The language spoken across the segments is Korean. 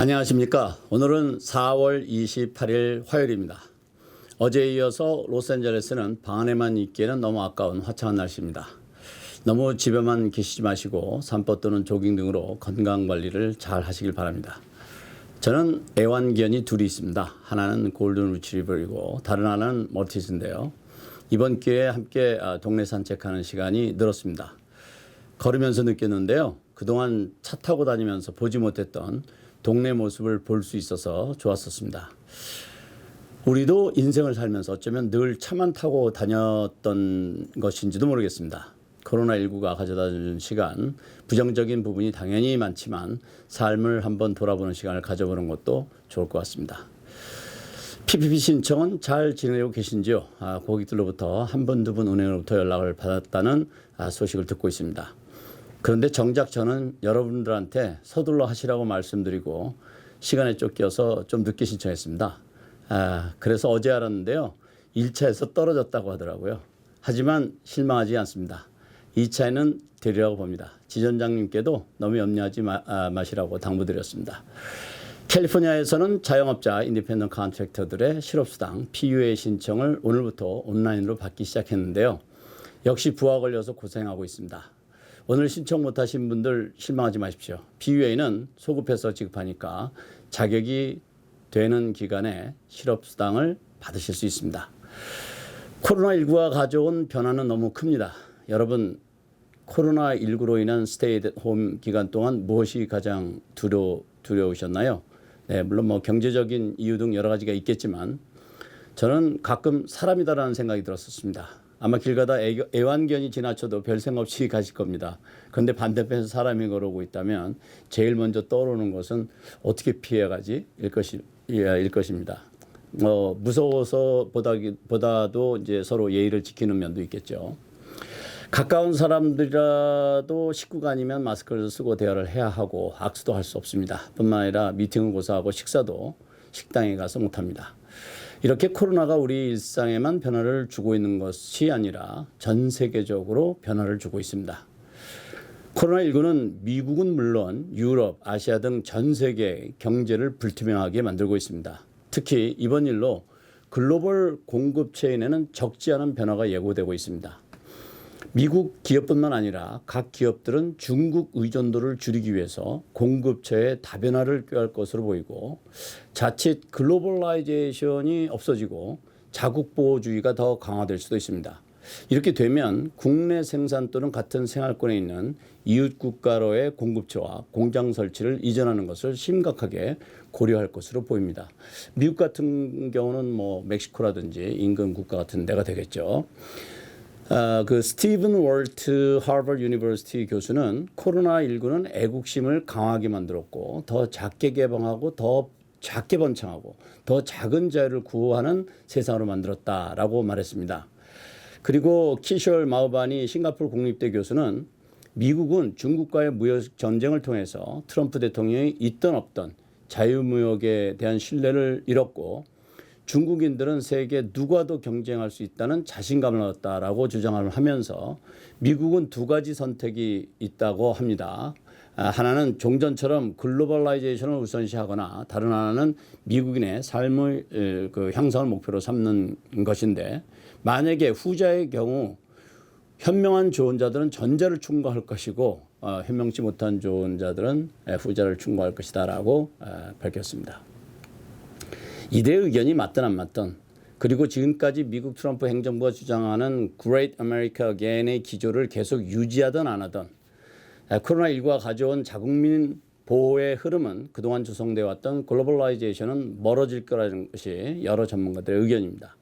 안녕하십니까. 오늘은 4월 28일 화요일입니다. 어제에 이어서 로스앤젤레스는 방 안에만 있기에는 너무 아까운 화창한 날씨입니다. 너무 집에만 계시지 마시고 산보 또는 조깅 등으로 건강 관리를 잘 하시길 바랍니다. 저는 애완견이 둘이 있습니다. 하나는 골든 리트리버이고 다른 하나는 멀티즈인데요. 이번 기회에 함께 아, 동네 산책하는 시간이 늘었습니다. 걸으면서 느꼈는데요. 그동안 차 타고 다니면서 보지 못했던 동네 모습을 볼 수 있어서 좋았었습니다. 우리도 인생을 살면서 어쩌면 늘 차만 타고 다녔던 것인지도 모르겠습니다. 코로나19가 가져다 준 시간, 부정적인 부분이 당연히 많지만 삶을 한번 돌아보는 시간을 가져보는 것도 좋을 것 같습니다. PPP 신청은 잘 지내고 계신지요? 아, 고객들로부터 한 번, 두번 은행으로부터 연락을 받았다는 아, 소식을 듣고 있습니다. 그런데 정작 저는 여러분들한테 서둘러 하시라고 말씀드리고 시간에 쫓겨서 좀 늦게 신청했습니다. 아, 그래서 어제 알았는데요. 1차에서 떨어졌다고 하더라고요. 하지만 실망하지 않습니다. 2차에는 되리라고 봅니다. 지점장님께도 너무 염려하지 마, 아, 마시라고 당부드렸습니다. 캘리포니아에서는 자영업자 인디펜던 컨트랙터들의 실업수당 PUA 신청을 오늘부터 온라인으로 받기 시작했는데요. 역시 부하 걸려서 고생하고 있습니다. 오늘 신청 못하신 분들 실망하지 마십시오. PUA는 소급해서 지급하니까 자격이 되는 기간에 실업수당을 받으실 수 있습니다. 코로나19가 가져온 변화는 너무 큽니다. 여러분, 코로나19로 인한 스테이 홈 기간 동안 무엇이 가장 두려, 두려우셨나요? 네, 물론 뭐 경제적인 이유 등 여러 가지가 있겠지만 저는 가끔 사람이다라는 생각이 들었었습니다. 아마 길 가다 애, 애완견이 지나쳐도 별 생각 없이 가실 겁니다. 그런데 반대편에서 사람이 걸어오고 있다면 제일 먼저 떠오르는 것은 어떻게 피해가지? 일, 것이, 예, 일 것입니다. 뭐 무서워서 보다, 보다도 이제 서로 예의를 지키는 면도 있겠죠. 가까운 사람들이라도 식구가 아니면 마스크를 쓰고 대화를 해야 하고 악수도 할 수 없습니다. 뿐만 아니라 미팅을 고사하고 식사도 식당에 가서 못합니다. 이렇게 코로나가 우리 일상에만 변화를 주고 있는 것이 아니라 전 세계적으로 변화를 주고 있습니다. 코로나19는 미국은 물론 유럽, 아시아 등 전 세계 경제를 불투명하게 만들고 있습니다. 특히 이번 일로 글로벌 공급 체인에는 적지 않은 변화가 예고되고 있습니다. 미국 기업뿐만 아니라 각 기업들은 중국 의존도를 줄이기 위해서 공급처의 다변화를 꾀할 것으로 보이고 자칫 글로벌라이제이션이 없어지고 자국 보호주의가 더 강화될 수도 있습니다. 이렇게 되면 국내 생산 또는 같은 생활권에 있는 이웃 국가로의 공급처와 공장 설치를 이전하는 것을 심각하게 고려할 것으로 보입니다. 미국 같은 경우는 뭐 멕시코라든지 인근 국가 같은 데가 되겠죠. 아, 그 스티븐 월트 하버드 유니버시티 교수는 코로나19는 애국심을 강하게 만들었고 더 작게 개방하고 더 작게 번창하고 더 작은 자유를 구호하는 세상으로 만들었다라고 말했습니다. 그리고 키셜 마우바니 싱가포르 국립대 교수는 미국은 중국과의 무역 전쟁을 통해서 트럼프 대통령이 있던 없던 자유무역에 대한 신뢰를 잃었고 중국인들은 세계 누구와도 경쟁할 수 있다는 자신감을 얻었다라고 주장을 하면서 미국은 두 가지 선택이 있다고 합니다. 아, 하나는 종전처럼 글로벌라이제이션을 우선시하거나 다른 하나는 미국인의 삶의 그 향상을 목표로 삼는 것인데 만약에 후자의 경우 현명한 조언자들은 전자를 충고할 것이고 어, 현명치 못한 조언자들은 후자를 충고할 것이다라고 어, 밝혔습니다. 이대 의견이 맞든 안 맞든 그리고 지금까지 미국 트럼프 행정부가 주장하는 Great America Again의 기조를 계속 유지하든 안 하든 코로나19가 가져온 자국민 보호의 흐름은 그동안 조성되어 왔던 글로벌라이제이션은 멀어질 거라는 것이 여러 전문가들의 의견입니다.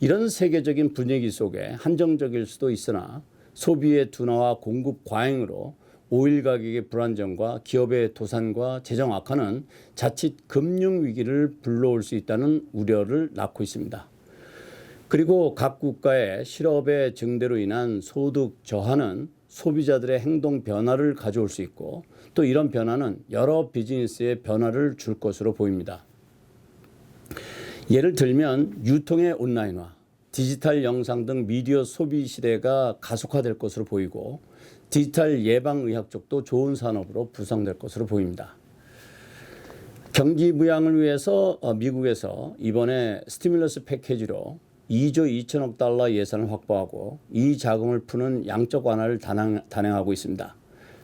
이런 세계적인 분위기 속에 한정적일 수도 있으나 소비의 둔화와 공급 과잉으로 오일 가격의 불안정과 기업의 도산과 재정 악화는 자칫 금융 위기를 불러올 수 있다는 우려를 낳고 있습니다. 그리고 각 국가의 실업의 증대로 인한 소득 저하는 소비자들의 행동 변화를 가져올 수 있고 또 이런 변화는 여러 비즈니스에 변화를 줄 것으로 보입니다. 예를 들면 유통의 온라인화, 디지털 영상 등 미디어 소비 시대가 가속화될 것으로 보이고 디지털 예방의학 쪽도 좋은 산업으로 부상될 것으로 보입니다. 경기 부양을 위해서 어, 미국에서 이번에 스티뮬러스 패키지로 2조 2천억 달러 예산을 확보하고 이 자금을 푸는 양적 완화를 단행, 단행하고 있습니다.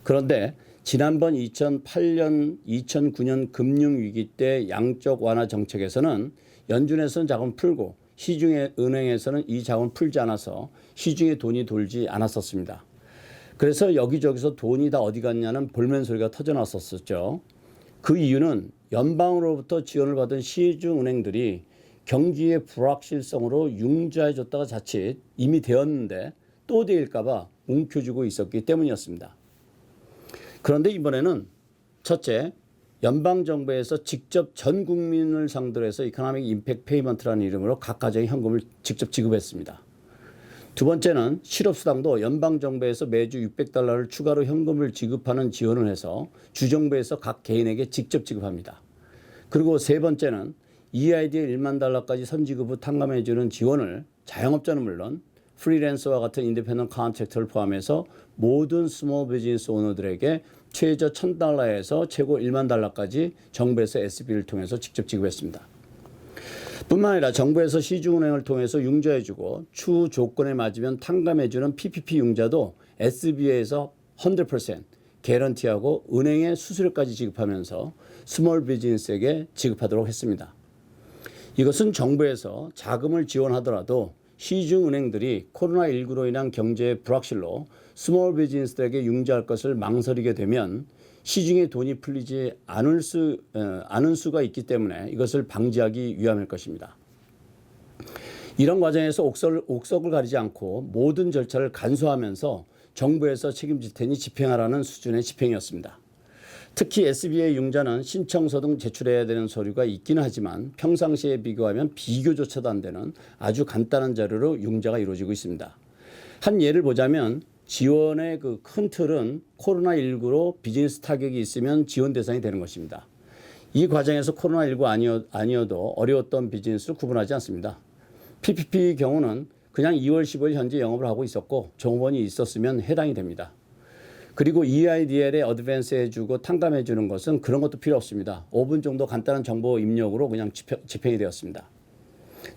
그런데 지난번 2008년, 2009년 금융위기 때 양적 완화 정책에서는 연준에서는 자금 풀고 시중의 은행에서는 이 자금을 풀지 않아서 시중에 돈이 돌지 않았었습니다. 그래서 여기저기서 돈이 다 어디 갔냐는 볼멘 소리가 터져나왔었죠. 그 이유는 연방으로부터 지원을 받은 시중 은행들이 경기의 불확실성으로 융자해 줬다가 자칫 이미 되었는데 또 되일까봐 움켜쥐고 있었기 때문이었습니다. 그런데 이번에는 첫째, 연방 정부에서 직접 전 국민을 상대로 해서 이코노믹 임팩트 페이먼트라는 이름으로 각 가정에 현금을 직접 지급했습니다. 두 번째는 실업수당도 연방 정부에서 매주 600달러를 추가로 현금을 지급하는 지원을 해서 주정부에서 각 개인에게 직접 지급합니다. 그리고 세 번째는 EID의 1만 달러까지 선지급 후 탕감해 주는 지원을 자영업자는 물론 프리랜서와 같은 인디펜던트 컨트랙터를 포함해서 모든 스몰 비즈니스 오너들에게 최저 1000달러에서 최고 1만 달러까지 정부에서 SB를 통해서 직접 지급했습니다. 뿐만 아니라 정부에서 시중은행을 통해서 융자해주고 추후 조건에 맞으면 탕감해주는 PPP 융자도 SBA에서 100% 개런티하고 은행에 수수료까지 지급하면서 스몰 비즈니스에게 지급하도록 했습니다. 이것은 정부에서 자금을 지원하더라도 시중 은행들이 코로나19로 인한 경제 불확실로 스몰 비즈니스들에게 융자할 것을 망설이게 되면 시중에 돈이 풀리지 않을 수, 어, 않은 수가 있기 때문에 이것을 방지하기 위함일 것입니다. 이런 과정에서 옥석, 옥석을 가리지 않고 모든 절차를 간소하면서 정부에서 책임질 테니 집행하라는 수준의 집행이었습니다. 특히 SBA 융자는 신청서 등 제출해야 되는 서류가 있기는 하지만 평상시에 비교하면 비교조차도 안 되는 아주 간단한 자료로 융자가 이루어지고 있습니다. 한 예를 보자면 지원의 그 큰 틀은 코로나19로 비즈니스 타격이 있으면 지원 대상이 되는 것입니다. 이 과정에서 코로나19 아니어, 아니어도 어려웠던 비즈니스를 구분하지 않습니다. PPP 경우는 그냥 2월 15일 현재 영업을 하고 있었고 정원이 있었으면 해당이 됩니다. 그리고 EIDL에 어드밴스 해주고 탕감해 주는 것은 그런 것도 필요 없습니다. 5분 정도 간단한 정보 입력으로 그냥 집행, 이 되었습니다.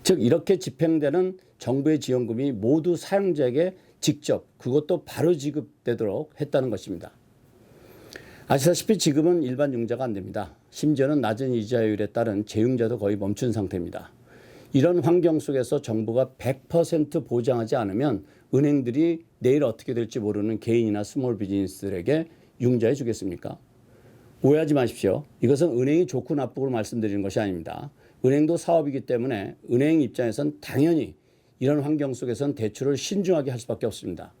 즉 이렇게 집행되는 정부의 지원금이 모두 사용자에게 직접 그것도 바로 지급되도록 했다는 것입니다. 아시다시피 지금은 일반 융자가 안 됩니다. 심지어는 낮은 이자율에 따른 재융자도 거의 멈춘 상태입니다. 이런 환경 속에서 정부가 100% 보장하지 않으면 은행들이 내일 어떻게 될지 모르는 개인이나 스몰 비즈니스들에게 융자해 주겠습니까? 오해하지 마십시오. 이것은 은행이 좋고 나쁘고 말씀드리는 것이 아닙니다. 은행도 사업이기 때문에 은행 입장에선 당연히 이런 환경 속에선 대출을 신중하게 할 수밖에 없습니다.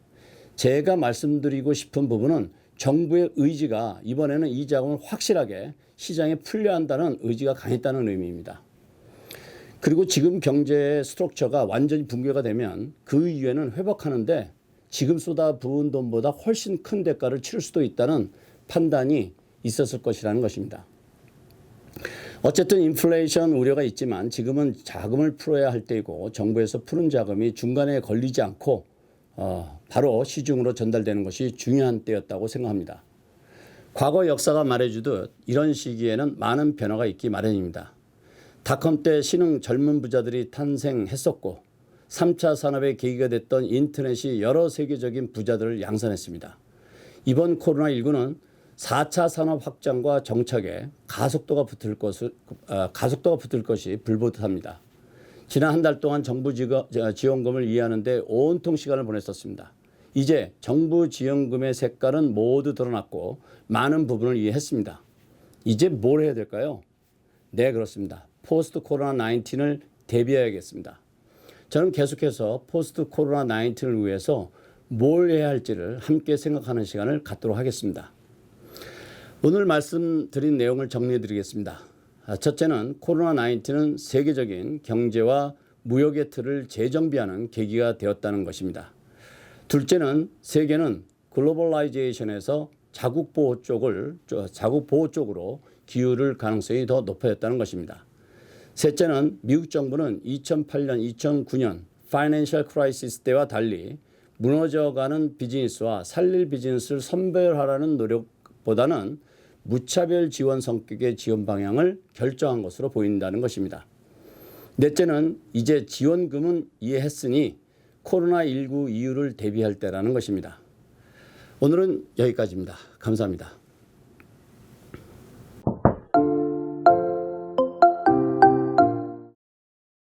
제가 말씀드리고 싶은 부분은 정부의 의지가 이번에는 이 자금을 확실하게 시장에 풀려 한다는 의지가 강했다는 의미입니다. 그리고 지금 경제의 스트럭처가 완전히 붕괴가 되면 그 이후에는 회복하는데 지금 쏟아 부은 돈보다 훨씬 큰 대가를 치를 수도 있다는 판단이 있었을 것이라는 것입니다. 어쨌든 인플레이션 우려가 있지만 지금은 자금을 풀어야 할 때이고 정부에서 푸는 자금이 중간에 걸리지 않고 어, 바로 시중으로 전달되는 것이 중요한 때였다고 생각합니다. 과거 역사가 말해주듯 이런 시기에는 많은 변화가 있기 마련입니다. 닷컴 때 신흥 젊은 부자들이 탄생했었고 3차 산업의 계기가 됐던 인터넷이 여러 세계적인 부자들을 양산했습니다. 이번 코로나19는 4차 산업 확장과 정착에 가속도가 붙을 것을 아, 가속도가 붙을 것이 불보듯합니다. 지난 한 달 동안 정부 지원금을 이해하는데 온통 시간을 보냈었습니다. 이제 정부 지원금의 색깔은 모두 드러났고 많은 부분을 이해했습니다. 이제 뭘 해야 될까요? 네, 그렇습니다. 포스트 코로나 19을 대비해야겠습니다. 저는 계속해서 포스트 코로나 19을 위해서 뭘 해야 할지를 함께 생각하는 시간을 갖도록 하겠습니다. 오늘 말씀드린 내용을 정리해 드리겠습니다. 아, 첫째는 코로나19는 세계적인 경제와 무역의 틀을 재정비하는 계기가 되었다는 것입니다. 둘째는 세계는 글로벌라이제이션에서 자국 보호 쪽을 자국 보호 쪽으로 기울을 가능성이 더 높아졌다는 것입니다. 셋째는 미국 정부는 2008년, 2009년 파이낸셜 크라이시스 때와 달리 무너져가는 비즈니스와 살릴 비즈니스를 선별하라는 노력보다는 무차별 지원 성격의 지원 방향을 결정한 것으로 보인다는 것입니다. 넷째는 이제 지원금은 이해했으니 코로나19 이유를 대비할 때라는 것입니다. 오늘은 여기까지입니다. 감사합니다.